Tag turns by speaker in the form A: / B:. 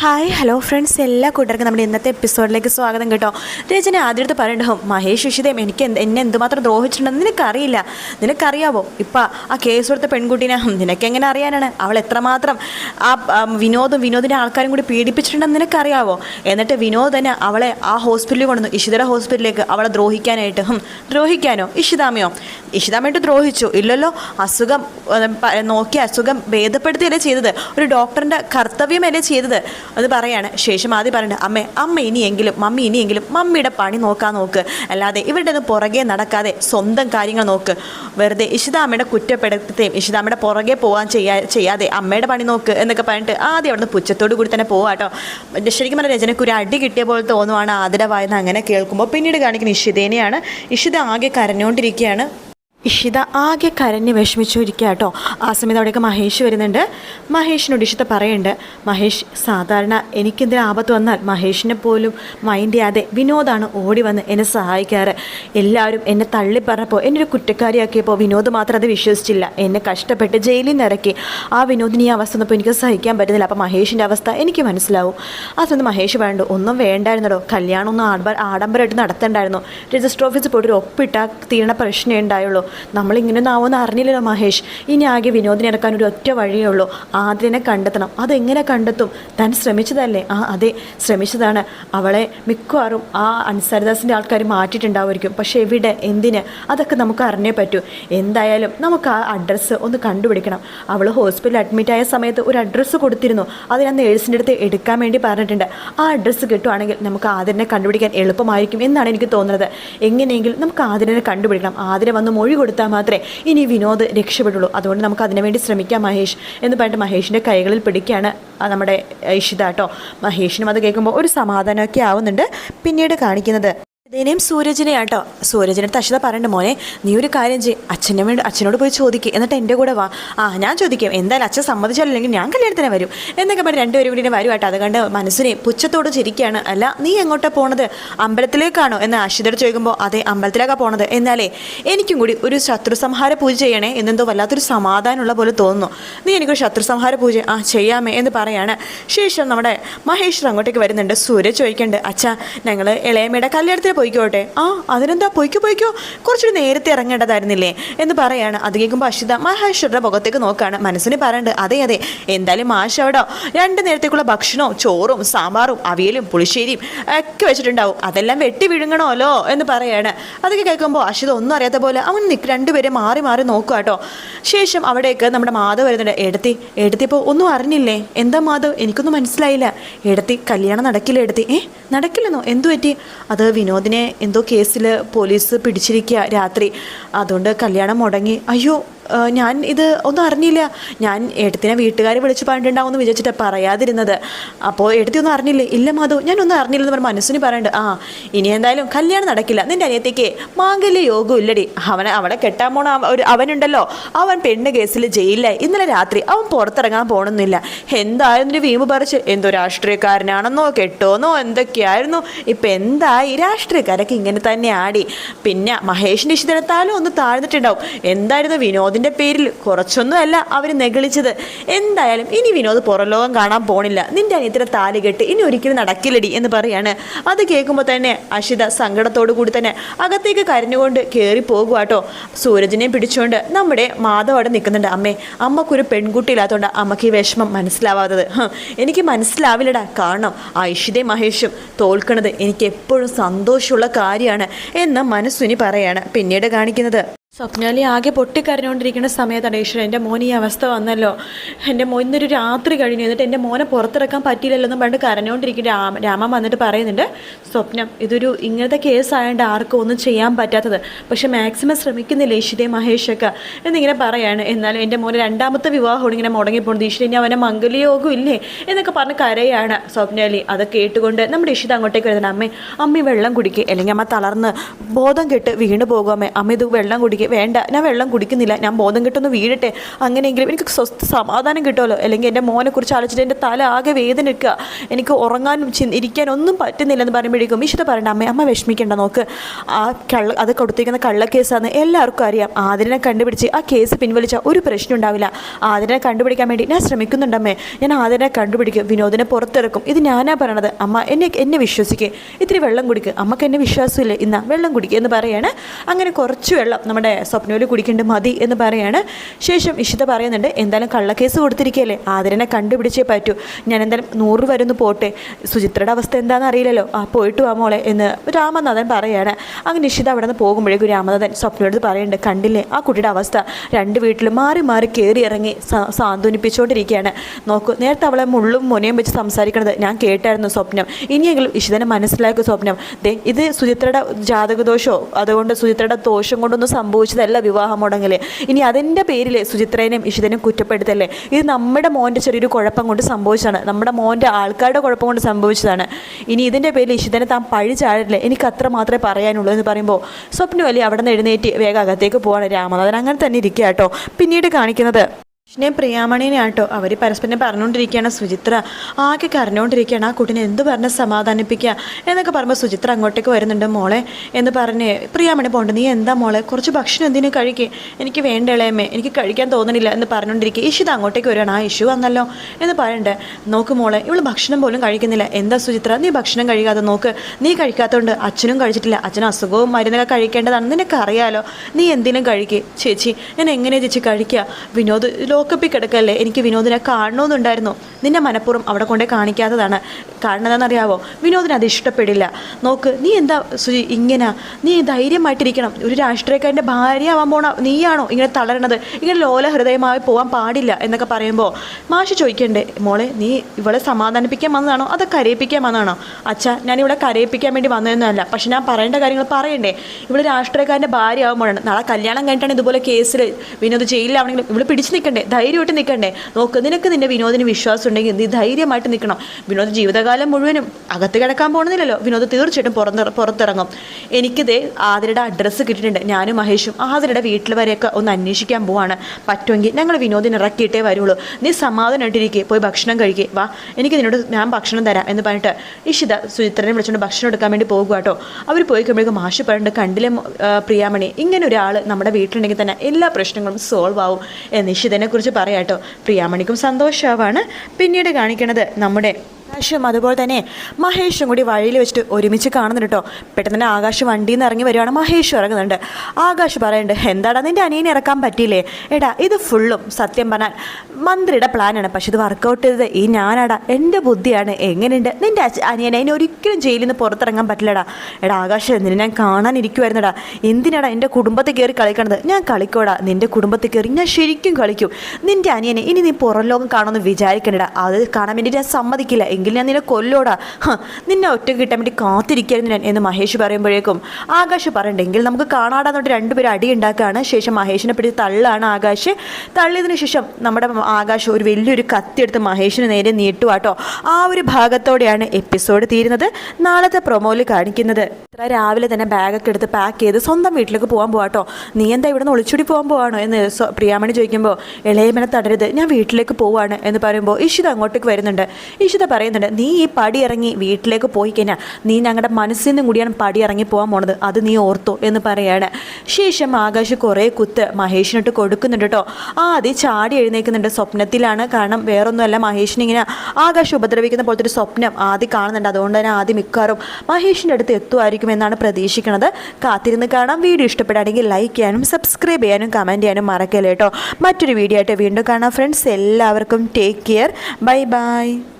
A: Hi hello friends എല്ലാ കൂട്ടർക്കും നമ്മുടെ ഇന്നത്തെ എപ്പിസോഡിലേക്ക് സ്വാഗതം കേട്ടോ. രചന ആദ്യത്തെ പറയണ്ടോ മഹേഷ് വിഷിതയും എനിക്ക് എന്നെ എന്തുമാത്രം ദ്രോഹിച്ചിട്ടുണ്ടെന്ന് നിനക്കറിയില്ല. നിനക്കറിയാവോ? ഇപ്പം ആ കേസ് കൊടുത്ത പെൺകുട്ടീനെ നിനക്കെങ്ങനെ അറിയാനാണ്? അവൾ എത്രമാത്രം ആ വിനോദും വിനോദിന്റെ ആൾക്കാരും കൂടി പീഡിപ്പിച്ചിട്ടുണ്ടെന്ന് നിനക്കറിയാവോ? എന്നിട്ട് വിനോദ് തന്നെ അവളെ ആ ഹോസ്പിറ്റലിൽ കൊണ്ടുവന്നു. ഇഷിതയുടെ ഹോസ്പിറ്റലിലേക്ക് അവളെ ദ്രോഹിക്കാനായിട്ട് ദ്രോഹിക്കാനോ? ഇഷിതാമയോ? ഇഷിതാമയായിട്ട് ദ്രോഹിച്ചു. ഇല്ലല്ലോ അസുഖം നോക്കി അസുഖം ഭേദപ്പെടുത്തിയല്ലേ ചെയ്തത്? ഒരു ഡോക്ടറിന്റെ കർത്തവ്യമല്ലേ ചെയ്തത്? അത് പറയാണ് ശേഷം ആദ്യം പറയുന്നത് അമ്മേ അമ്മ ഇനിയെങ്കിലും മമ്മി ഇനിയെങ്കിലും മമ്മിയുടെ പണി നോക്കാൻ നോക്ക്. അല്ലാതെ ഇവരുടെ ഒന്ന് പുറകെ നടക്കാതെ സ്വന്തം കാര്യങ്ങൾ നോക്ക്. വെറുതെ ഇഷിതാമ്മയുടെ കുറ്റപ്പെടുത്തുകയും ഇഷിതാമ്മയുടെ പുറകെ പോകാൻ ചെയ്യാ ചെയ്യാതെ അമ്മയുടെ പണി നോക്ക് എന്നൊക്കെ പറഞ്ഞിട്ട് ആദ്യം അവിടുന്ന് പുച്ഛത്തോടു കൂടി തന്നെ പോവാട്ടോ ശരിക്കും പറഞ്ഞാൽ രചനയ്ക്ക് ഒരു അടി കിട്ടിയ പോലെ തോന്നുവാണ് ആദരവായെന്ന് അങ്ങനെ കേൾക്കുമ്പോൾ പിന്നീട് കാണിക്കുന്ന ഇഷിതേനെയാണ്. ഇഷിത ആകെ കരഞ്ഞുകൊണ്ടിരിക്കുകയാണ് ഇഷിത ആകെ കരഞ്ഞ് വിഷമിച്ചിരിക്കുക കേട്ടോ ആ സമയത്ത് അവിടെയൊക്കെ മഹേഷ് വരുന്നുണ്ട്. മഹേഷിനോട് ഇഷിത പറയുന്നുണ്ട് മഹേഷ് സാധാരണ എനിക്കെന്തെങ്കിലും ആപത്ത് വന്നാൽ മഹേഷിനെ പോലും മൈൻഡ് ചെയ്യാതെ വിനോദാണ് ഓടി വന്ന് എന്നെ സഹായിക്കാറ്. എല്ലാവരും എന്നെ തള്ളി പറഞ്ഞപ്പോൾ എന്നെ ഒരു കുറ്റക്കാരിയാക്കിയപ്പോൾ വിനോദ് മാത്രം അത് വിശ്വസിച്ചില്ല. എന്നെ കഷ്ടപ്പെട്ട് ജയിലിൽ നിന്ന് ഇറക്കി. ആ വിനോദിനി അവസ്ഥ വന്നപ്പോൾ എനിക്ക് സഹിക്കാൻ പറ്റുന്നില്ല. അപ്പോൾ മഹേഷിന്റെ അവസ്ഥ എനിക്ക് മനസ്സിലാവും. സമയത്ത് മഹേഷ് വേണ്ട ഒന്നും വേണ്ടായിരുന്നല്ലോ കല്യാണം ഒന്നും ആഡംബര ആഡംബരമായിട്ട് നടത്തണ്ടായിരുന്നു. രജിസ്റ്റർ ഓഫീസിൽ പോയിട്ട് ഒരു ഒപ്പിട്ടാൽ തീരണ പ്രശ്നമേ ഉണ്ടായുള്ളൂ. നമ്മളിങ്ങനെയൊന്നും ആവുമെന്ന് അറിഞ്ഞില്ലല്ലോ മഹേഷ്. ഇനി ആകെ വിനോദിനെ ഇറക്കാൻ ഒരു ഒറ്റ വഴിയേ ഉള്ളൂ. ആദ്യനെ കണ്ടെത്തണം. അതെങ്ങനെ കണ്ടെത്തും? താൻ ശ്രമിച്ചതല്ലേ? ആ അതെ. ശ്രമിച്ചതാണ്. അവളെ മിക്കവാറും ആ അൻസരിദാസിന്റെ ആൾക്കാർ മാറ്റിയിട്ടുണ്ടാവുമായിരിക്കും. പക്ഷേ എവിടെ? എന്തിന്? അതൊക്കെ നമുക്ക് അറിഞ്ഞേ പറ്റൂ. എന്തായാലും നമുക്ക് ആ അഡ്രസ്സ് ഒന്ന് കണ്ടുപിടിക്കണം. അവൾ ഹോസ്പിറ്റലിൽ അഡ്മിറ്റ് ആയ സമയത്ത് ഒരു അഡ്രസ്സ് കൊടുത്തിരുന്നു. അത് ഞാൻ നേഴ്സിന്റെ അടുത്ത് എടുക്കാൻ വേണ്ടി പറഞ്ഞിട്ടുണ്ട്. ആ അഡ്രസ്സ് കിട്ടുവാണെങ്കിൽ നമുക്ക് ആദരനെ കണ്ടുപിടിക്കാൻ എളുപ്പമായിരിക്കും എന്നാണ് എനിക്ക് തോന്നുന്നത്. എങ്ങനെയെങ്കിലും നമുക്ക് ആദരനെ കണ്ടുപിടിക്കണം. ആദരം വന്ന് മൊഴി കൊടുത്താൽ മാത്രമേ ഇനി വിനോദ് രക്ഷപ്പെടുള്ളൂ. അതുകൊണ്ട് നമുക്ക് അതിനുവേണ്ടി ശ്രമിക്കാം മഹേഷ്. എന്ന് പറഞ്ഞിട്ട് മഹേഷിന്റെ കൈകളിൽ പിടിക്കുകയാണ് നമ്മുടെ ഇഷിത കേട്ടോ. മഹേഷിനും അത് കേൾക്കുമ്പോൾ ഒരു സമാധാനമൊക്കെ ആവുന്നുണ്ട്. പിന്നീട് കാണിക്കുന്നത് ഇതിനെയും സൂരജിനെയാട്ടോ സൂരജിനെ അശ്വത പറയണ്ട മോനെ നീ ഒരു കാര്യം ചെയ്യും. അച്ഛനെ വേണ്ടി അച്ഛനോട് പോയി ചോദിക്കുക എന്നിട്ട് എന്റെ കൂടെ വാ. ആ ഞാൻ ചോദിക്കും. എന്തായാലും അച്ഛൻ സമ്മതിച്ചല്ലെങ്കിൽ ഞാൻ കല്യാണത്തിന് വരും. എന്നൊക്കെ പറഞ്ഞ് രണ്ടുപേരും കൂടി വരുവാട്ടോ അത് കണ്ട് മനസ്സിനെ പുച്ഛത്തോട് ചിരിക്കുകയാണ്. അല്ല നീ എങ്ങോട്ടാണ് പോണത്? അമ്പലത്തിലേക്കാണോ? എന്ന് അശ്വതയോട് ചോദിക്കുമ്പോൾ അതെ അമ്പലത്തിലേക്കാണ് പോണത്. എന്നാലേ എനിക്കും കൂടി ഒരു ശത്രു സംഹാര പൂജ ചെയ്യണേ എന്നെന്തോ വല്ലാത്തൊരു സമാധാനമുള്ള പോലെ തോന്നുന്നു. നീ എനിക്കൊരു ശത്രു സംഹാര പൂജ ആ ചെയ്യാമേ എന്ന് പറയാണ്. ശേഷം നമ്മുടെ മഹേഷ് അങ്ങോട്ടേക്ക് വരുന്നുണ്ട്. സൂര്യ ചോദിക്കേണ്ട അച്ഛാ ഞങ്ങൾ ഇളയമ്മയുടെ കല്യാണത്തിന് പോയിക്കോട്ടെ? ആ അതിനെന്താ? പോയിക്കോ പോയിക്കോ. കുറച്ചുകൂടി നേരത്തെ ഇറങ്ങേണ്ടതായിരുന്നില്ലേ? എന്ന് പറയാണ്. അത് കേൾക്കുമ്പോൾ അഷിത മഹേശ്വരുടെ മുഖത്തേക്ക് നോക്കുകയാണ് മനസ്സിന് പറയണ്ട് അതെ അതെ. എന്തായാലും മാഷ് രണ്ട് നേരത്തേക്കുള്ള ഭക്ഷണവും ചോറും സാമ്പാറും അവിയലും പുളിശ്ശേരിയും ഒക്കെ വെച്ചിട്ടുണ്ടാവും. അതെല്ലാം വെട്ടി വിഴുങ്ങണമല്ലോ? എന്ന് പറയാണ്. അതൊക്കെ കേൾക്കുമ്പോൾ അഷിത ഒന്നും അറിയാത്ത പോലെ അവൻ നിക്ക് രണ്ടുപേരെ മാറി മാറി നോക്കുക കേട്ടോ. ശേഷം അവിടേക്ക് നമ്മുടെ മാധവ് വരുന്നുണ്ട്. എടുത്തി എടുത്തിപ്പോൾ ഒന്നും അറിഞ്ഞില്ലേ? എന്താ മാധവ്? എനിക്കൊന്നും മനസ്സിലായില്ല. എടുത്തി കല്യാണം നടക്കില്ല എടുത്തി ഏ നടക്കില്ലെന്നോ? എന്തു പറ്റി? അത് വിനോദിനെ എന്തോ കേസിൽ പോലീസ് പിടിച്ചിരിക്കുക രാത്രി. അതുകൊണ്ട് കല്യാണം മുടങ്ങി. അയ്യോ ഞാൻ ഇത് ഒന്നും അറിഞ്ഞില്ല. ഞാൻ ഏട്ടത്തിനെ വീട്ടുകാർ വിളിച്ച് പറഞ്ഞിട്ടുണ്ടാവുമെന്ന് വിചാരിച്ചിട്ട് പറയാതിരുന്നത്. അപ്പോൾ ഏട്ടത്തി ഒന്നും അറിഞ്ഞില്ലേ? ഇല്ല മാധവ് ഞാനൊന്നും അറിഞ്ഞില്ലെന്ന് പറഞ്ഞ മനസ്സിന് പറയണ്ട്. ആ ഇനി എന്തായാലും കല്യാണം നടക്കില്ല. നിന്റെ അനിയത്തേക്ക് മാംഗല്യ യോഗം ഇല്ലടി. അവനെ അവളെ കെട്ടാൻ പോണ ഒരു അവനുണ്ടല്ലോ. അവൻ പെണ്ണ് കേസിൽ ജയിലിലായി. ഇന്നലെ രാത്രി അവൻ പുറത്തിറങ്ങാൻ പോകണമെന്നില്ല എന്തായിരുന്നു ഒരു വീമ്പ് പറിച്ച് എന്തോ രാഷ്ട്രീയക്കാരനാണെന്നോ? കെട്ടോന്നോ എന്തൊക്കെയായിരുന്നു? ഇപ്പം എന്തായി? രാഷ്ട്രീയക്കാരൊക്കെ ഇങ്ങനെ തന്നെ ആടി പിന്നെ മഹേഷിന്റെ ഇഷ്ടത്താലും ഒന്ന് താഴ്ന്നിട്ടുണ്ടാവും. എന്തായിരുന്നു വിനോദിന്റെ പേരിൽ കുറച്ചൊന്നുമല്ല അവർ നെഗളിച്ചത്. എന്തായാലും ഇനി വിനോദ് പുറലോകം കാണാൻ പോണില്ല. നിന്റെ അനിയത്തിന്റെ താലി കെട്ട് ഇനി ഒരിക്കലും നടക്കില്ലടി എന്ന് പറയാണ്. അത് കേൾക്കുമ്പോൾ തന്നെ അഷിത സങ്കടത്തോടു കൂടി തന്നെ അകത്തേക്ക് കരഞ്ഞുകൊണ്ട് കയറി പോകുവാട്ടോ സൂരജിനെ പിടിച്ചുകൊണ്ട് നമ്മുടെ മാധവ് അവിടെ നിൽക്കുന്നുണ്ട്. അമ്മേ അമ്മക്കൊരു പെൺകുട്ടി ഇല്ലാത്തതുകൊണ്ട് അമ്മയ്ക്ക് ഈ വിഷമം മനസ്സിലാവാത്തത്. എനിക്ക് മനസ്സിലാവില്ലടാ. കാരണം ആ മഹേഷും തോൽക്കണത് എനിക്ക് എപ്പോഴും സന്തോഷമുള്ള കാര്യമാണ് എന്ന് മനസ്സുനി പറയാണ്. പിന്നീട് കാണിക്കുന്നത്. സ്വപ്നാലി ആകെ പൊട്ടിക്കരഞ്ഞുകൊണ്ടിരിക്കുന്ന സമയത്താണ് ഈശ്വരൻ എന്റെ മോൻ ഈ അവസ്ഥ വന്നല്ലോ. എന്റെ മോൻ ഇന്നൊരു രാത്രി കഴിഞ്ഞു. എന്നിട്ട് എന്റെ മോനെ പുറത്തിറക്കാൻ പറ്റിയില്ലല്ലോ എന്ന് പണ്ട് കരഞ്ഞുകൊണ്ടിരിക്കുന്ന രാമ രാമൻ വന്നിട്ട് പറയുന്നുണ്ട് സ്വപ്നം ഇതൊരു ഇങ്ങനത്തെ കേസായതുകൊണ്ട് ആർക്കും ഒന്നും ചെയ്യാൻ പറ്റാത്തത്. പക്ഷേ മാക്സിമം ശ്രമിക്കുന്നില്ല ഈശ്വരേ മഹേഷൊക്കെ? എന്നിങ്ങനെ പറയാണ്. എന്നാലും എന്റെ മോനെ രണ്ടാമത്തെ വിവാഹമാണ് ഇങ്ങനെ മുടങ്ങിപ്പോണത്. ഇനി അവനെ മംഗലയോഗം ഇല്ലേ? എന്നൊക്കെ പറഞ്ഞ് കരയാണ് സ്വപ്നാലി. അത് കേട്ടുകൊണ്ട് നമ്മുടെ ഇഷിത അങ്ങോട്ടേക്ക് വരുന്നുണ്ട്. അമ്മേ അമ്മ വെള്ളം കുടിക്കുക അല്ലെങ്കിൽ അമ്മ തളർന്ന് ബോധം കെട്ട് വീണ് പോകുക അമ്മേ. അമ്മ ഇത് വെള്ളം കുടിക്കുക വേണ്ട ഞാൻ വെള്ളം കുടിക്കുന്നില്ല ഞാൻ ബോധം കിട്ടുന്നു വീഴട്ടെ. അങ്ങനെയെങ്കിലും എനിക്ക് സ്വസ്ഥ സമാധാനം കിട്ടുമല്ലോ. അല്ലെങ്കിൽ എന്റെ മോനെക്കുറിച്ച് ആലോചിച്ചിട്ട് എന്റെ തല ആകെ വേദന എടുക്കുക. എനിക്ക് ഉറങ്ങാനും ഇരിക്കാനൊന്നും പറ്റുന്നില്ലെന്ന് പറയുമ്പോഴേക്കും വിശുദ്ധ പറയണ്ട അമ്മ അമ്മ വിഷമിക്കേണ്ട നോക്ക്. ആ കള്ള അത് കൊടുത്തിരിക്കുന്ന കള്ളക്കേസാണ് എല്ലാവർക്കും അറിയാം. ആതിരനെ കണ്ടുപിടിച്ച് ആ കേസ് പിൻവലിച്ച ഒരു പ്രശ്നം ഉണ്ടാവില്ല. ആതിരനെ കണ്ടുപിടിക്കാൻ വേണ്ടി ഞാൻ ശ്രമിക്കുന്നുണ്ടമ്മേ ഞാൻ ആതിരനെ കണ്ടുപിടിക്കും. വിനോദിനെ പുറത്തിറക്കും. ഇത് ഞാനാ പറയണത്. അമ്മ എന്നെ എന്നെ വിശ്വസിക്കേ. ഇത്തിരി വെള്ളം കുടിക്കുക അമ്മയ്ക്ക് എന്നെ വിശ്വാസമില്ല. ഇന്ന വെള്ളം കുടിക്കുക എന്ന് പറയാണ്. അങ്ങനെ കുറച്ച് വെള്ളം നമ്മുടെ സ്വപ്നയിൽ കുടിക്കേണ്ട മതി എന്ന് പറയാണ്. ശേഷം ഇഷിത പറയുന്നുണ്ട് എന്തായാലും കള്ളക്കേസ് കൊടുത്തിരിക്കുകയല്ലേ ആദരനെ കണ്ടുപിടിച്ചേ പറ്റൂ. ഞാൻ എന്തായാലും നൂറ് വരുന്നു പോട്ടെ. സുചിത്രയുടെ അവസ്ഥ എന്താണെന്ന് അറിയില്ലല്ലോ. ആ പോയിട്ട് വാ മോളെ എന്ന് രാമനാഥൻ പറയാണ്. അങ്ങനെ ഇഷിത അവിടെ നിന്ന് പോകുമ്പോഴേക്കും രാമനാഥൻ സ്വപ്നയോട് പറയുന്നുണ്ട് കണ്ടില്ലേ? ആ കുട്ടിയുടെ അവസ്ഥ. രണ്ട് വീട്ടിൽ മാറി മാറി കയറി ഇറങ്ങി സാന്ത്വനിപ്പിച്ചുകൊണ്ടിരിക്കുകയാണ് നോക്കൂ നേരത്തെ അവളെ മുള്ളും മുനയും വെച്ച് സംസാരിക്കണത് ഞാൻ കേട്ടായിരുന്നു സ്വപ്നം. ഇനിയെങ്കിലും ഇഷിതനെ മനസ്സിലാക്കുക സ്വപ്നം. ദേ ഇത് സുചിത്രയുടെ ജാതകദോഷമോ അതുകൊണ്ട് സുചിത്രയുടെ ദോഷം കൊണ്ടൊന്നും സംഭവിച്ചതല്ല വിവാഹം മുടങ്ങൽ ഇനി അതിന്റെ പേരിൽ സുചിത്രേനെയും ഇഷിതനെയും കുറ്റപ്പെടുത്തല്ലേ? ഇത് നമ്മുടെ മോന്റെ ചെറിയൊരു കുഴപ്പം കൊണ്ട് സംഭവിച്ചതാണ്. നമ്മുടെ മോന്റെ ആൾക്കാരുടെ കുഴപ്പം കൊണ്ട് സംഭവിച്ചതാണ്. ഇനി ഇതിന്റെ പേരിൽ ഇഷിതനെ താൻ പഴി ചാടില്ലേ? എനിക്ക് അത്ര മാത്രമേ പറയാനുള്ളൂ എന്ന് പറയുമ്പോൾ സ്വപ്നവലി അവിടെ നിന്ന് എഴുന്നേറ്റ് വേഗം അകത്തേക്ക് പോവാണ് രാമനാഥൻ. അങ്ങനെ തന്നെ ഇരിക്കുക കേട്ടോ പിന്നീട് കാണിക്കുന്നത് കൃഷ്ണയും പ്രിയാമണിനെ ആട്ടോ അവർ പരസ്പരം പറഞ്ഞുകൊണ്ടിരിക്കുകയാണ്. സുചിത്ര ആകെ കരഞ്ഞുകൊണ്ടിരിക്കുകയാണ്. ആ കുട്ടിനെ എന്ത് പറഞ്ഞ് സമാധാനിപ്പിക്കുക എന്നൊക്കെ പറയുമ്പോൾ സുചിത്ര അങ്ങോട്ടേക്ക് വരുന്നുണ്ട്. മോളെ എന്ന് പറഞ്ഞ് പ്രിയാമണി പോണ്ട് നീ എന്താ മോളെ? കുറച്ച് ഭക്ഷണം എന്തിനു കഴിക്കേ? എനിക്ക് വേണ്ട ഇളയമ്മേ എനിക്ക് കഴിക്കാൻ തോന്നുന്നില്ല എന്ന് പറഞ്ഞുകൊണ്ടിരിക്കുക ഇഷിത അങ്ങോട്ടേക്ക് വരികയാണ്. ആ ഇഷു വന്നല്ലോ എന്ന് പറയണ്ടേ. നോക്ക് മോളെ ഇവൾ ഭക്ഷണം പോലും കഴിക്കുന്നില്ല. എന്താ സുചിത്ര? നീ ഭക്ഷണം കഴിക്കാതെ നോക്ക്. നീ കഴിക്കാത്തതുകൊണ്ട് അച്ഛനും കഴിച്ചിട്ടില്ല. അച്ഛനും അസുഖവും മരുന്നൊക്കെ കഴിക്കേണ്ടതാണ് നിനക്കറിയാലോ. നീ എന്തിനും കഴിക്കേ. ചേച്ചി ഞാൻ എങ്ങനെയാണ് ചേച്ചി കഴിക്കുക വിനോദ് ലോക്കപ്പിൽ കിടക്കല്ലേ? എനിക്ക് വിനോദിനെ കാണണമെന്നുണ്ടായിരുന്നു. നിന്നെ മനഃപൂർവം അവിടെ കൊണ്ടേ കാണിക്കാത്തതാണ്. കാരണം എന്താണെന്നറിയാവോ? വിനോദിന് അത് ഇഷ്ടപ്പെടില്ല. നോക്ക് നീ എന്താ സുജി ഇങ്ങനെ നീ ധൈര്യമായിട്ടിരിക്കണം. ഒരു രാഷ്ട്രീയക്കാരന്റെ ആവാൻ പോണ നീയാണോ ഇങ്ങനെ തളരണത്? ഇങ്ങനെ ലോല ഹൃദയമായി പോകാൻ പാടില്ല എന്നൊക്കെ പറയുമ്പോൾ മാഷി ചോദിക്കണ്ടേ മോളെ നീ ഇവളെ സമാധാനിപ്പിക്കാൻ വന്നതാണോ? അത് കരയിപ്പിക്കാൻ വന്നതാണോ? അച്ഛാ ഞാൻ ഇവിടെ കരയിപ്പിക്കാൻ വേണ്ടി വന്നതെന്നല്ല. പക്ഷെ ഞാൻ പറയേണ്ട കാര്യങ്ങൾ പറയണ്ടേ. ഇവൾ രാഷ്ട്രീയക്കാരന്റെ ഭാര്യ ആവുമ്പോഴാണ് നാളെ കല്യാണം കഴിഞ്ഞിട്ടാണ് ഇതുപോലെ കേസിൽ വിനോദ് ജയിലിലാവണെങ്കിലും ഇവിടെ പിടിച്ചു നിൽക്കണ്ടേ ധൈര്യമായിട്ട് നിൽക്കണ്ടേ നോക്ക് നിനക്ക് നിന്റെ വിനോദിന് വിശ്വാസം ഉണ്ടെങ്കിൽ നീ ധൈര്യമായിട്ട് നിൽക്കണം. വിനോദ് ജീവിതകാലം മുഴുവനും അകത്ത് കിടക്കാൻ പോകുന്നില്ലല്ലോ. വിനോദ് തീർച്ചയായിട്ടും പുറത്ത് പുറത്തിറങ്ങും. എനിക്കിതേ ആതിരയുടെ അഡ്രസ്സ് കിട്ടിയിട്ടുണ്ട്. ഞാനും മഹേഷും ആതിരയുടെ വീട്ടിൽ വരെയൊക്കെ ഒന്ന് അന്വേഷിക്കാൻ പോവാണ്. പറ്റുമെങ്കിൽ ഞങ്ങൾ വിനോദിന് ഇറക്കിയിട്ടേ വരുള്ളൂ. നീ സമാധാനമായിട്ടിരിക്കുക പോയി ഭക്ഷണം കഴിക്കുക വാ. എനിക്ക് നിന്നോട് ഞാൻ ഭക്ഷണം തരാം എന്ന് പറഞ്ഞിട്ട് ഇഷിത സുചിത്രനെ വിളിച്ചുകൊണ്ട് ഭക്ഷണം എടുക്കാൻ വേണ്ടി പോകുക കേട്ടോ അവർ പോയി കഴിയുമ്പോഴേക്കും മാഷ് പറഞ്ഞിട്ട് കണ്ടില്ലേ പ്രിയാമണി? ഇങ്ങനെ ഒരാൾ നമ്മുടെ വീട്ടിലുണ്ടെങ്കിൽ തന്നെ എല്ലാ പ്രശ്നങ്ങളും സോൾവ് ആവും. എന്ന് ഇഷിതനെ കുറിച്ച് കേട്ടോ പ്രിയാമണിക്കും സന്തോഷമാവാണ് പിന്നീട് കാണിക്കുന്നത് നമ്മുടെ ആകാശം അതുപോലെ തന്നെ മഹേഷും കൂടി വഴിയിൽ വെച്ചിട്ട് ഒരുമിച്ച് കാണുന്നുണ്ട് കേട്ടോ. പെട്ടെന്ന് തന്നെ ആകാശ് വണ്ടിയിൽ നിന്ന് ഇറങ്ങി വരുവാണ്. മഹേഷ് ഇറങ്ങുന്നുണ്ട്. ആകാശ് പറയുന്നുണ്ട് എന്താടാ നിന്റെ അനിയനെ ഇറക്കാൻ പറ്റിയില്ലേ? എടാ ഇത് ഫുള്ളും സത്യം പറഞ്ഞാൽ മന്ത്രിയുടെ പ്ലാനാണ് പക്ഷെ ഇത് വർക്കൗട്ട് ചെയ്തത് ഈ ഞാനാടാ. എന്റെ ബുദ്ധിയാണ്. എങ്ങനെയുണ്ട്? നിന്റെ അനിയനെ അതിനെ ഒരിക്കലും ജയിലിൽ നിന്ന് പുറത്തിറങ്ങാൻ പറ്റില്ലടാ. എടാ ആകാശ് നിന്നെ ഞാൻ കാണാനിരിക്കുമായിരുന്നടാ എന്തിനാടാ എന്റെ കുടുംബത്തെ കയറി കളിക്കണത്? ഞാൻ കളിക്കോടാ. നിന്റെ കുടുംബത്തെ കയറി ഞാൻ ശരിക്കും കളിക്കും. നിന്റെ അനിയനെ ഇനി നീ പുറം ലോകം കാണുമെന്ന് വിചാരിക്കണ്ടടാ അത് കാണാൻ വേണ്ടി ഞാൻ സമ്മതിക്കില്ല. എങ്കിൽ ഞാൻ നിന്നെ കൊല്ലോടാ. നിന്നെ ഒറ്റ കിട്ടാൻ വേണ്ടി കാത്തിരിക്കായിരുന്നു ഞാൻ എന്ന് മഹേഷ് പറയുമ്പോഴേക്കും. ആകാശ് പറയണ്ടെങ്കിൽ നമുക്ക് കാണാടാന്നിട്ട് രണ്ടുപേരും അടി ഉണ്ടാക്കുകയാണ് ശേഷം മഹേഷിനെ പിടിച്ച് തള്ളാണ് ആകാശ്. തള്ളിയതിന് ശേഷം നമ്മുടെ ആകാശ് ഒരു വലിയൊരു കത്തിയെടുത്ത് മഹേഷിന് നേരെ നീട്ടുവാട്ടോ ആ ഒരു ഭാഗത്തോടെയാണ് എപ്പിസോഡ് തീരുന്നത്. നാളത്തെ പ്രൊമോയിൽ കാണിക്കുന്നത്. ഇത്ര രാവിലെ തന്നെ ബാഗൊക്കെ എടുത്ത് പാക്ക് ചെയ്ത് സ്വന്തം വീട്ടിലേക്ക് പോകാൻ പോവാട്ടോ നീ എന്താ ഇവിടെ നിന്ന് ഒളിച്ചുടി പോകാൻ പോവാണോ എന്ന് പ്രിയാമണി ചോദിക്കുമ്പോൾ ഇളയമനെ തടരുത് ഞാൻ വീട്ടിലേക്ക് പോവാണ് എന്ന് പറയുമ്പോൾ ഇഷിത അങ്ങോട്ടേക്ക് വരുന്നുണ്ട്. ഇഷിത പറയുന്നുണ്ട് നീ ഈ പടി ഇറങ്ങി വീട്ടിലേക്ക് പോയി കഴിഞ്ഞാൽ നീ ഞങ്ങളുടെ മനസ്സിൽ നിന്നും കൂടിയാണ് പടി ഇറങ്ങി പോകാൻ പോണത്. അത് നീ ഓർത്തോ എന്ന് പറയാണ്. ശേഷം ആകാശ് കുറേ കുത്ത് മഹേഷിനിട്ട് കൊടുക്കുന്നുണ്ട് കേട്ടോ. ആദ്യം ചാടി എഴുന്നേൽക്കുന്നുണ്ട് സ്വപ്നത്തിലാണ്. കാരണം വേറൊന്നുമല്ല മഹേഷിനിങ്ങനെ ആകാശം ഉപദ്രവിക്കുന്ന പോലത്തെ ഒരു സ്വപ്നം ആദ്യം കാണുന്നുണ്ട്. അതുകൊണ്ട് തന്നെ ആദ്യം മിക്കാറും മഹേഷിന്റെ അടുത്ത് എത്തുമായിരിക്കും എന്നാണ് പ്രതീക്ഷിക്കുന്നത് കാത്തിരുന്ന് കാണാം. വീഡിയോ ഇഷ്ടപ്പെടുകയാണെങ്കിൽ ലൈക്ക് ചെയ്യാനും സബ്സ്ക്രൈബ് ചെയ്യാനും കമന്റ് ചെയ്യാനും മറക്കല്ലേ കേട്ടോ. മറ്റൊരു വീഡിയോ ആയിട്ട് വീണ്ടും കാണാം ഫ്രണ്ട്സ് എല്ലാവർക്കും ടേക്ക് കെയർ ബൈ ബൈ